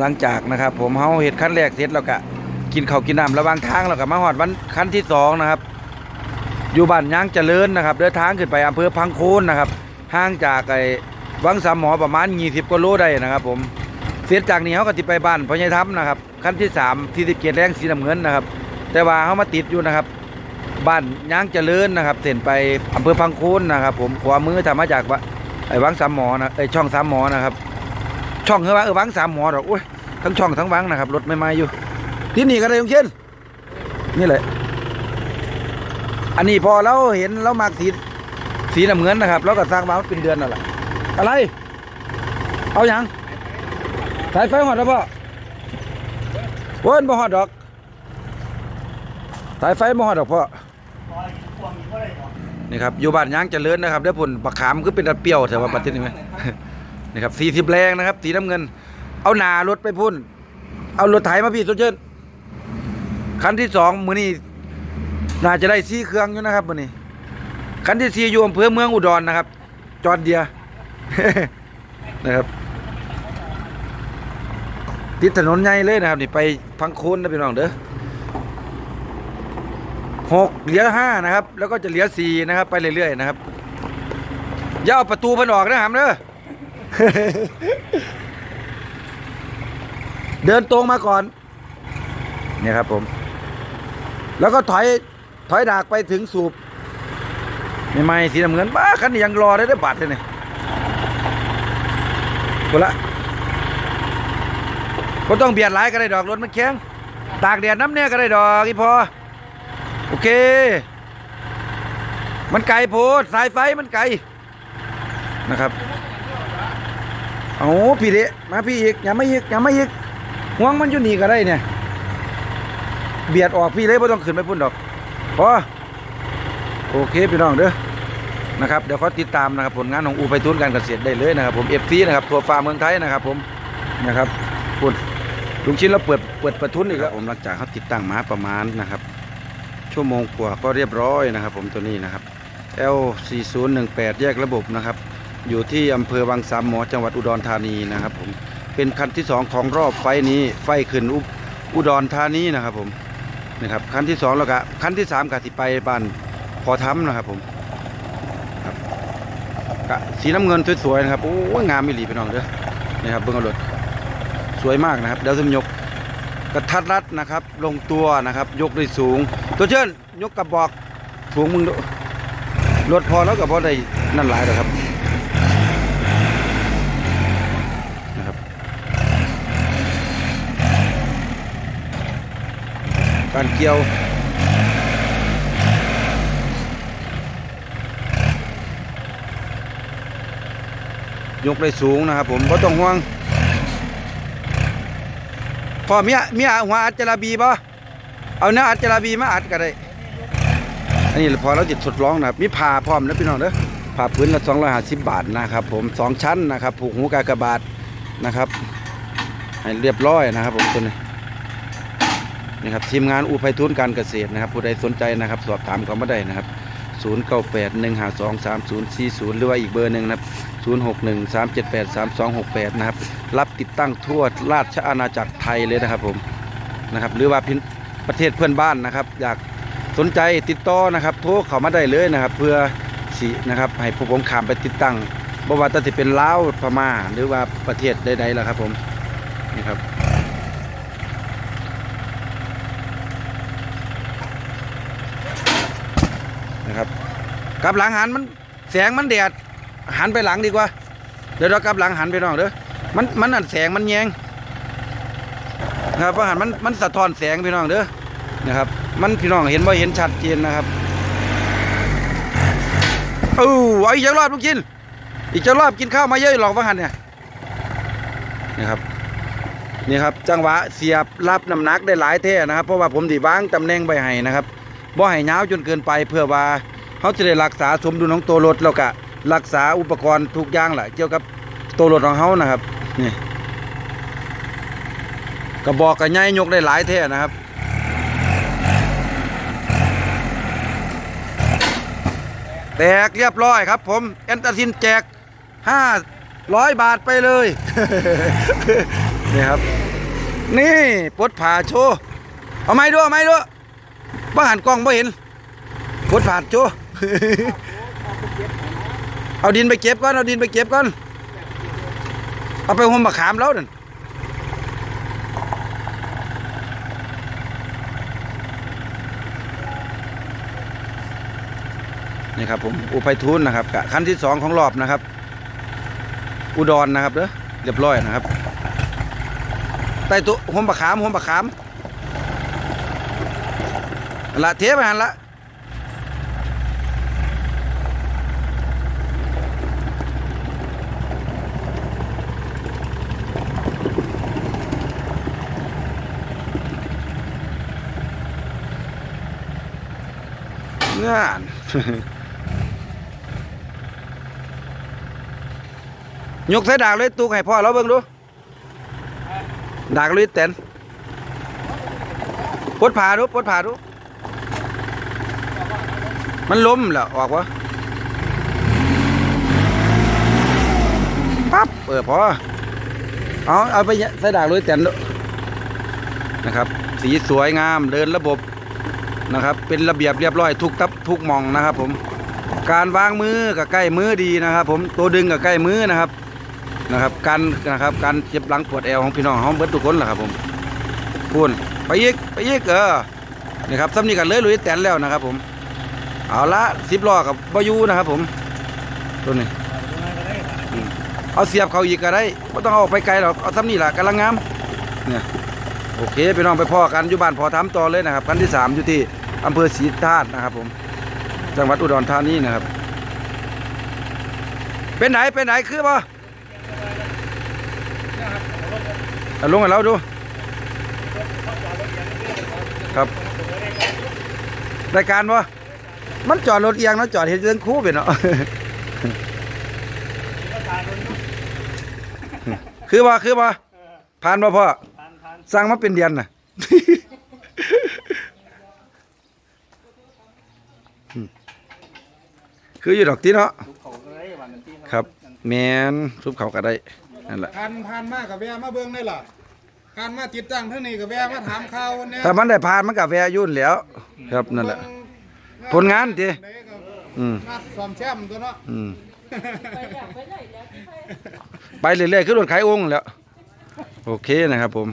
หลังจากนะครับ ผมเฮาเฮ็ดขั้นแรกเสร็จแล้วก็กินข้าวกินน้ำระหว่างทางแล้วก็มาฮอดวันขั้นที่สองนะครับ อยู่บ้านยางเจริญนะครับ เดินทางขึ้นไปอำเภอพังโคนนะครับห่างจากไอ้วังสามหมอประมาณ 20กิโลได้นะครับ ผมเสร็จจากนี้เขาก็ติดไปบ้านพญายทัพนะครับขั้นที่3ที่17แรงสีน้ำเงินนะครับ แต่ว่าเขามาติดอยู่นะครับ บ้านยางเจริญนะครับเส้นไปอำเภอพังโคนนะครับ ผมขวามือถ้ามาจากไอ้วังสามหมอนะไอ้ช่องสามหมอนะครับ ช่องเฮว่าเออวังสามหมอดอกอุ้ยทั้งช่องทั้งวังนะครับรถไม่มาอยู่ ที่นี่ก็ได้ยงเช่นนี่แหละ อันนี้พอเราเห็นเรามากสีสีน้ำเงินนะครับเราก็สร้างมาเป็นเดือนนั่นแหละอะไร เอาอย่างสายไฟหอดแล้วพ่อเว้นบ่หอดดอกสายไฟบ่หอดดอกพ่อนี่ครับอยู่บ้านยางเจริญนะครับได้ผลบักขามคือเป็นอันเปียวแต่ว่าปัจจุบันนี้ ไหมนี่ครับสี่สิบแรงนะครับ สีน้ำเงิน เอาหนารถไปพุ่น เอารถไถมาพี่สุดเชิญคันที่สองมือนี้น่าจะได้ซีเครื่องอยู่นะครับมือนี้คันที่สี่อยู่อำเภอเมืองอุดรนะครับ จอดเดียนะครับ ติดถนนใหญ่เลยนะครับ นี่ไปพังโคนนะพี่น้องเด้อหกเหลือห้านะครับ แล้วก็จะเหลือสี่นะครับ ไปเรื่อยๆนะครับ อย่าเอาประตูพันออกนะหามเด้อ เดินตรงมาก่อน เนี่ยครับผม แล้วก็ถอยถอยดากไปถึงสูบไม่ไม่สีน้ำเงินบ้าคันนี้ยังรอได้ได้บัตรเลยเนี่ยกูละก็ต้องเบียดหลายก็ได้ดอกรถมันแข็งตากแดดน้ำเนี่ยก็ได้ดอกอีพอ โอเค มันไกลโพดสายไฟมันไกลนะครับ เอาพี่เดะมาพี่อีกอย่ามาอีกอย่ามาอีกห่วงมันอยู่นี่ก็ได้เนี่ย เบียดออกพี่เลยไม่ต้องขึ้นไปพุ่นดอกพอโอเคพี่น้องเด้อนะครับเดี๋ยวเขาติดตามนะครับผลงานของอูไปทุนการเกษตรได้เลยนะครับ ผมเอฟซีนะครับทัวร์ฟาร์มเมืองไทยนะครับ ผมนะครับพุ่นลุงชิ้นเราเปิดเปิดประทุนอีกแล้วผมหลังจากเขาติดตั้งมาประมาณนะครับ ชั่วโมงกว่าก็เรียบร้อยนะครับ ผมตัวนี้นะครับ L 4 0 1 8 แยกระบบนะครับ อยู่ที่อำเภอวังสามหมอจังหวัดอุดรธานีนะครับผมเป็นคันที่สองของรอบไฟนี้ไฟขึ้นอุอุดรธานีนะครับผมนะครับคันที่สองแล้วก็คันที่สามก็สิไปบ้านพอทํนะครับผมครับกสีน้ำเงินสวยๆนะครับโอ้ยงามมิลีพี่น้องเด้อนะครับเบิ้งเอารถสวยมากนะครับเดี๋ยวจะยกกระทัดรัดนะครับ ลงตัวนะครับ ยกได้สูง ตัวเชิญยกกระบอกสูงมึงรถพอแล้วก็พอได้นั่นหลายแล้วครับนะครับ การเกี่ยวยกได้สูงนะครับผมก็ต้องห่วงพ่อเมียเมียหัวอัดจระบีป่ะเอาเนื้ออัดจระบีมาอัดก็ได้ อันนี้พอเราจิตทดลองนะครับมีผ่าพร้อมนะพี่น้องเด้อผ่าพื้นละ250บาทนะครับผมสองชั้นนะครับ ผูกหูกากบาทนะครับให้เรียบร้อยนะครับผมตัวนี้ นี่ครับทีมงานอูไพทุนการเกษตรนะครับผู้ใดสนใจนะครับ สอบถามเขามาได้นะครับ 0 9 8 1 5 2 3 0 4 0 หรือว่าอีกเบอร์หนึ่งนะครับ 0 6 1 3 7 8 3 2 6 8 นะครับ รับติดตั้งทั่วราชอาณาจักรไทยเลยนะครับผมนะครับหรือว่าประเทศเพื่อนบ้านนะครับ อยากสนใจติดต่อนะครับโทรเข้ามาได้เลยนะครับ เพื่อสินะครับให้ผู้ผมขามไปติดตั้งบ่ว่าจะเป็นลาวพม่าหรือว่าประเทศใดๆล่ะครับผมนี่ครับ กลับหลังหันมันแสงมันแดดหันไปหลังดีกว่า เดี๋ยวเรากลับหลังหันไปน้องเด้อมันมันอันแสงมันแยงนะครับเพราะหันมันมันสะท้อนแสงพี่น้องเด้อนะครับ มันพี่น้องเห็นว่าเห็นชัดเจนนะครับเออเอาอีกจักรอบลูกกิน อีกจักรอบกินข้าวมาเยอะหรอกว่าหันเนี่ยนะครับนี่ครับจังหวะเสียบรับน้ำหนักได้หลายเท่นะครับ เพราะว่าผมดีวางตำแหน่งไปให้นะครับบ่ให้ยาวจนเกินไปเพื่อว่า เขาจะได้รักษาสมดุลของตัวรถแล้วก็รักษาอุปกรณ์ทุกอย่างแหละเกี่ยวกับตัวรถของเขานะครับนี่กระบอกกระไงยกได้หลายเท่นะครับแตกเรียบร้อยครับ ผมแอนตาซินแจก500บาทไปเลย นี่ครับ นี่ปดผ่าโชว์เอาไม้ดูเอาไม้ดูบ่หันกล้องบ่เห็นปดผ่าโชว์ เอาดินไปเก็บก่อน เอาดินไปเก็บก่อน เอาไปห่มมะขามแล้วนั่นนี่ครับผมอุไปทุนนะครับขั้นที่สองของรอบนะครับ อุดรนนะครับเด้อเรียบร้อยนะครับใต้ตุห่มมะขามห่มมะขามละเทไปหันละ งานยกใส่ดากเลยตุกให้พ่อเราเบิ่งดู ดากเลยเต็นปดผ่าดูปดผ่าดู มันล้มแล้วออกวะปั๊บเออพอเอาเอาไปใส่ดากเลยเต็นดูนะครับ สีสวยงามเดินระบบ นะครับ เป็นระเบียบเรียบร้อยทุกตับทุกมองนะครับ ผม การวางมือกับใกล้มือดีนะครับ ผมตัวดึงกับใกล้มือนะครับนะครับ การนะครับการเจ็บหลังปวดแอวของพี่น้องเขาเบิดทุกคนแหละครับผมพูนไปยิกไปยิกเออนี่ครับซ้ำนี่กันเลยลุยแตนแล้วนะครับ ผม เอาละสิบล้อกับบายูนะครับ ผมตัวนี้เอาเสียบเขาอีกก็ได้ไม่ต้องเอาไปไกลหรอกเอาซ้ำนี่แหละกำลังงามเนี่ยโอเคพี่น้องไปพ่อกันอยู่บ้านพอทำต่อเลยนะครับกันที่สามอยู่ที่ อำเภอศรีธาตุนะครับ ผม จังหวัดอุดรธานีนะครับ เป็นไหนเป็นไหนคือป่เอาลงให้เราดู ครับรายการวะมันจอดรถเอียงเนาะจอดเห็นเรื่องคู่เป็นเนาะคือว่าคือว่าผ่านมาพ่อสร้างมาเป็นเดือนน่ะ คืออยู่ดอกตีเนาะครับ แมนซุปเขาก็ได้นั่นแหละผ่านผ่านมากับแวะมาเบิ่งได้ล่ะผ่านมาติดตั้งเท่านี้กับแวะมาถามข่าวเนี่ยถ้ามันได้ผ่านมันก็แวะยุ่นแหล้ว ครับนั่นแหละ ผลงานติได้ก็อืมมาสอมแชมป์ตัวเนาะอืมไปเรื่อยๆคือรถขายองค์แหล้ว โอเคนะครับผม